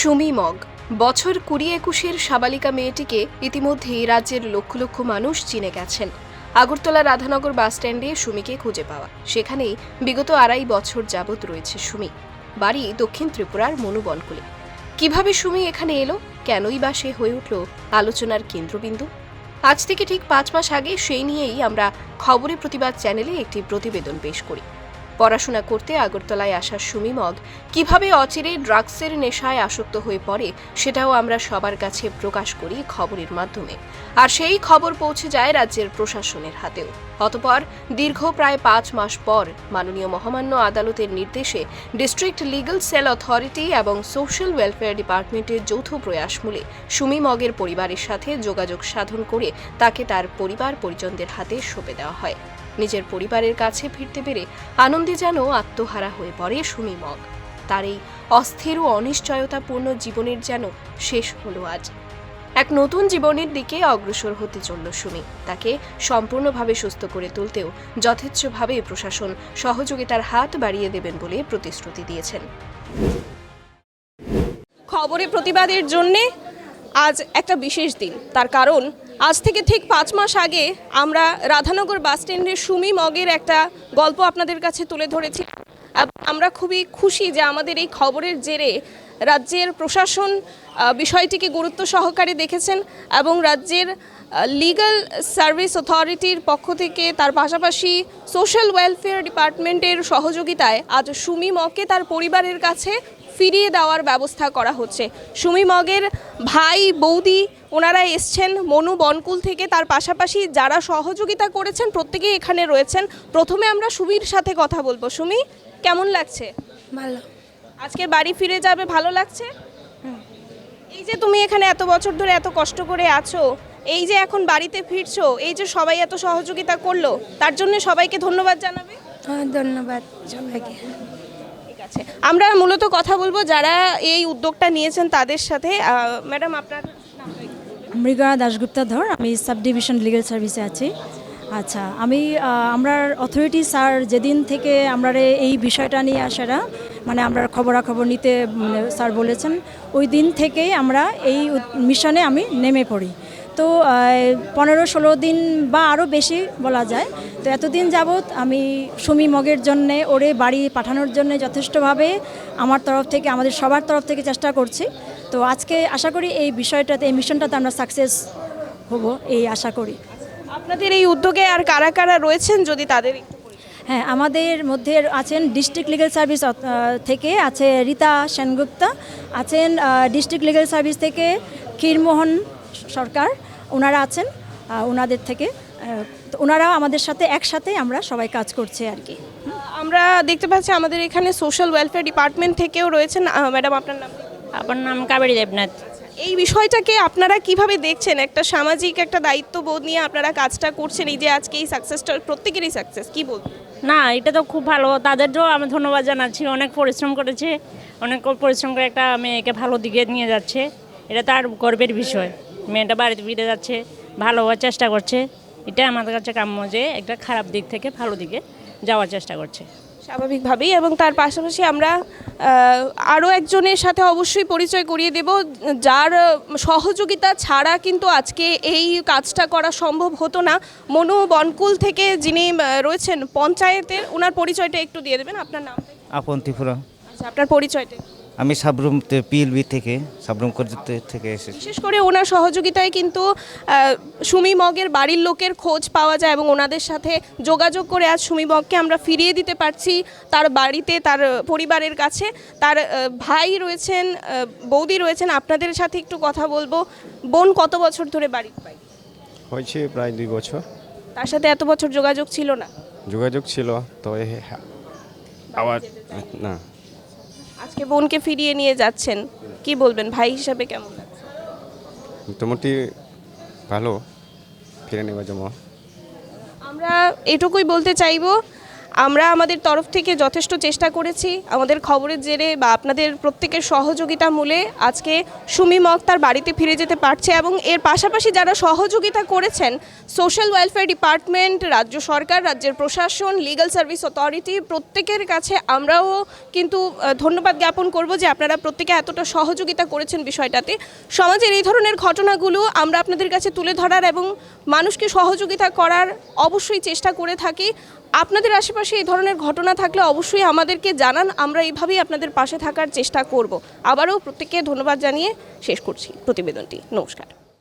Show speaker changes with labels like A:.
A: Sumi mug. বছর কুড়ি একুশের সাবালিকা মেয়েটিকে ইতিমধ্যেই রাজ্যের লক্ষ লক্ষ মানুষ চিনে গেছেন। আগরতলা রাধানগর বাসস্ট্যান্ডে সুমিকে খুঁজে পাওয়া। সেখানেই বিগত আড়াই বছর যাবৎ রয়েছে সুমি। বাড়ি দক্ষিণ ত্রিপুরার মনুবনকুলে কীভাবে সুমি এখানে এলো? কেনই বা সে হয়ে উঠল আলোচনার কেন্দ্রবিন্দু? আজ থেকে ঠিক পাঁচ মাস আগে সেই নিয়েই আমরা খবরে প্রতিবাদ চ্যানেলে একটি প্রতিবেদন পেশ করি। পড়াশোনা করতে আগরতলায় আসা সুমি মগ কীভাবে অচিরে ড্রাগসের নেশায় আসক্ত হয়ে পড়ে সেটাও আমরা সবার কাছে প্রকাশ করি খবরের মাধ্যমে। আর সেই খবর পৌঁছে যায় রাজ্যের প্রশাসনের হাতেও। অতপর দীর্ঘ প্রায় পাঁচ মাস পর মাননীয় মহামান্য আদালতের নির্দেশে ডিস্ট্রিক্ট লিগ্যাল সেল অথরিটি এবং সোশ্যাল ওয়েলফেয়ার ডিপার্টমেন্টের যৌথ প্রয়াসমূলে সুমি মগের পরিবারের সাথে যোগাযোগ সাধন করে তাকে তার পরিবার পরিজনদের হাতে সঁপে দেওয়া হয়। নিজের পরিবারের কাছে ফিরতে পেরে আনন্দে যেন আত্মহারা হয়ে পড়ে সুমি মগ। তার এই অস্থির ও অনিশ্চয়তাপূর্ণ জীবনের যেন শেষ হলো আজ। এক নতুন জীবনের দিকে অগ্রসর হতে চলল সুমি। তাকে সম্পূর্ণভাবে সুস্থ করে তুলতেও যথেচ্ছভাবে প্রশাসন সহযোগিতার হাত বাড়িয়ে দেবেন বলে প্রতিশ্রুতি দিয়েছেন।
B: খবরে প্রতিবাদের জন্যে আজ একটা বিশেষ দিন। তার কারণ আজ থেকে ঠিক পাঁচ মাস আগে আমরা রাধানগর বাস স্ট্যান্ডের সুমি মগের একটা গল্প আপনাদের কাছে তুলে ধরেছি। আমরা খুবই খুশি যে আমাদের এই খবরের জেরে রাজ্যের প্রশাসন বিষয়টিকে গুরুত্ব সহকারে দেখেছেন এবং রাজ্যের লিগ্যাল সার্ভিস অথরিটির পক্ষ থেকে তার পাশাপাশি সোশ্যাল ওয়েলফেয়ার ডিপার্টমেন্টের সহযোগিতায় আজ সুমি মকে তার পরিবারের কাছে ফিরিয়ে দেওয়ার ব্যবস্থা করা হচ্ছে। সুমি মগের ভাই বৌদি ওনারা এসছেন মনু বনকুল থেকে। তার পাশাপাশি যারা সহযোগিতা করেছেন প্রত্যেকেই এখানে রয়েছেন। প্রথমে আমরা সুমির সাথে কথা বলব। সুমি কেমন লাগছে?
C: ভালো।
B: আজকে বাড়ি ফিরে যাবে ভালো লাগছে? এই যে তুমি এখানে এত বছর ধরে এত কষ্ট করে আছো এই যে এখন বাড়িতে ফিরছো এই যে সবাই এত সহযোগিতা করল তার জন্য সবাইকে ধন্যবাদ জানাবে?
C: হ্যাঁ ধন্যবাদ সবাইকে।
B: আছে। আমরা মূলত কথা বলব যারা এই উদ্যোগটা নিয়েছেন তাদের সাথে। ম্যাডাম, আপনার।
D: মৃগা দাশগুপ্তা ধর, আমি সাব ডিভিশন লিগ্যাল সার্ভিসে আছি। আচ্ছা আমি আমরা অথরিটি স্যার যেদিন থেকে আমরা এই বিষয়টা নিয়ে আসারা মানে আমরা খবরাখবর নিতে মানে স্যার বলেছেন, ওই দিন থেকেই আমরা এই মিশনে আমি নেমে পড়ি। তো পনেরো ষোলো দিন বা আরও বেশি বলা যায়। তো এতদিন যাবৎ আমি সুমি মগের জন্যে ওরে বাড়ি পাঠানোর জন্য যথেষ্টভাবে আমার তরফ থেকে আমাদের সবার তরফ থেকে চেষ্টা করছি। তো আজকে আশা করি এই বিষয়টাতে এই মিশনটাতে আমরা সাকসেস হব এই আশা করি।
B: আপনাদের এই উদ্যোগে আর কারা কারা রয়েছেন যদি তাদের
D: হ্যাঁ আমাদের মধ্যে আছেন ডিস্ট্রিক্ট লিগ্যাল সার্ভিস থেকে আছে রীতা সেনগুপ্তা আছেন ডিস্ট্রিক্ট লিগ্যাল সার্ভিস থেকে ক্ষীরমোহন সরকার ওনারা আছেন ওনাদের থেকে তো ওনারাও আমাদের সাথে একসাথে আমরা সবাই কাজ করছে আর কি।
B: আমরা দেখতে পাচ্ছি আমাদের এখানে সোশ্যাল ওয়েলফেয়ার ডিপার্টমেন্ট থেকেও রয়েছেন ম্যাডাম আপনার নাম?
E: আপনার নাম কাবেরী দেবনাথ।
B: এই বিষয়টাকে আপনারা কীভাবে দেখছেন? একটা সামাজিক একটা দায়িত্ববোধ নিয়ে আপনারা কাজটা করছেন এই যে আজকে এই সাকসেসটা প্রত্যেকেরই সাকসেস কি বলব
E: না এটা তো খুব ভালো তাদেরও আমি ধন্যবাদ জানাচ্ছি। অনেক পরিশ্রম করেছে অনেক পরিশ্রম করে একটা মেয়েকে ভালো দিকে নিয়ে যাচ্ছে এটা তার গর্বের বিষয়। মেয়েটা বাড়িতে ফিরে যাচ্ছে ভালো হওয়ার চেষ্টা করছে। এটা আমাদের কাছে কাম্য যে একটা খারাপ দিক থেকে ভালো দিকে যাওয়ার চেষ্টা করছে।
B: স্বাভাবিকভাবেই এবং তার পাশাপাশি আমরা আরও একজনের সাথে অবশ্যই পরিচয় করিয়ে দেব যার সহযোগিতা ছাড়া কিন্তু আজকে এই কাজটা করা সম্ভব হতো না। মনু বনকুল থেকে যিনি রয়েছেন পঞ্চায়েতের ওনার পরিচয়টা একটু দিয়ে দেবেন। আপনার নাম?
F: আপন ত্রিপুরা।
B: আচ্ছা আপনার পরিচয়টা
F: আমি সাবরুম পিএলবি থেকে সাবরুম থেকে এসেছি।
B: বিশেষ করে ওনার সহযোগিতায় কিন্তু সুমি মগের বাড়ির লোকের খোঁজ পাওয়া যায় এবং ওনাদের সাথে যোগাযোগ করে আজ সুমি মগকে আমরা ফিরিয়ে দিতে পারছি তার বাড়িতে তার পরিবারের কাছে। তার ভাই রয়েছেন বৌদি রয়েছেন। আপনাদের সাথে একটু কথা বলব। বোন কত বছর ধরে বাড়ির পাই
G: হয়েছে প্রায় দুই বছর।
B: তার সাথে এত বছর যোগাযোগ ছিল না।
G: যোগাযোগ ছিল তবে হ্যাঁ, আবার না।
B: আজকে বোনকে ফিরিয়ে নিয়ে যাচ্ছেন। কি বলবেন? ভাই হিসাবে কেমন
G: মোটামুটি ভালো। ফিরে নেওয়া জমা।
B: আমরা এটুকুই বলতে চাইব আমরা আমাদের তরফ থেকে যথেষ্ট চেষ্টা করেছি আমাদের খবরের জেরে বা আপনাদের প্রত্যেকের সহযোগিতা মূলে আজকে সুমি মক তার বাড়িতে ফিরে যেতে পারছে এবং এর পাশাপাশি যারা সহযোগিতা করেছেন সোশ্যাল ওয়েলফেয়ার ডিপার্টমেন্ট রাজ্য সরকার, রাজ্যের প্রশাসন লিগাল সার্ভিস অথরিটি প্রত্যেকের কাছে আমরাও কিন্তু ধন্যবাদ জ্ঞাপন করব যে আপনারা প্রত্যেকে এতটা সহযোগিতা করেছেন বিষয়টাতে। সমাজের এই ধরনের ঘটনাগুলো আমরা আপনাদের কাছে তুলে ধরার এবং মানুষকে সহযোগিতা করার অবশ্যই চেষ্টা করে থাকি। আপনাদের আশেপাশে এই ধরনের ঘটনা থাকলে অবশ্যই আমাদেরকে জানান। আমরা এইভাবেই আপনাদের পাশে থাকার চেষ্টা করব। আবারও প্রত্যেককে ধন্যবাদ জানিয়ে শেষ করছি প্রতিবেদনটি। নমস্কার।